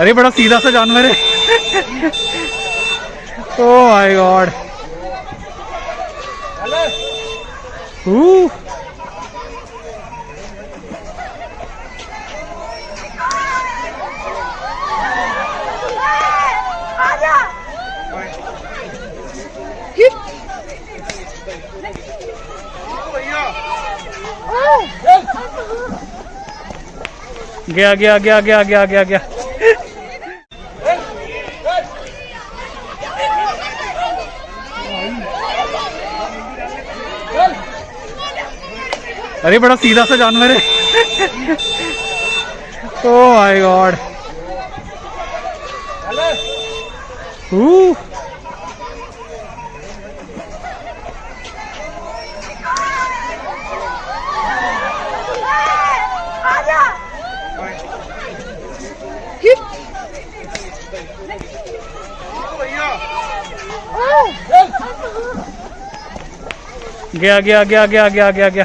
अरे बड़ा सीधा सा जानवर है। ओ माय गॉड गया गया गया गया गया गया गया। अरे बड़ा सीधा सा जानवर है। ओ माय गॉड गया गया गया गया गया गया गया।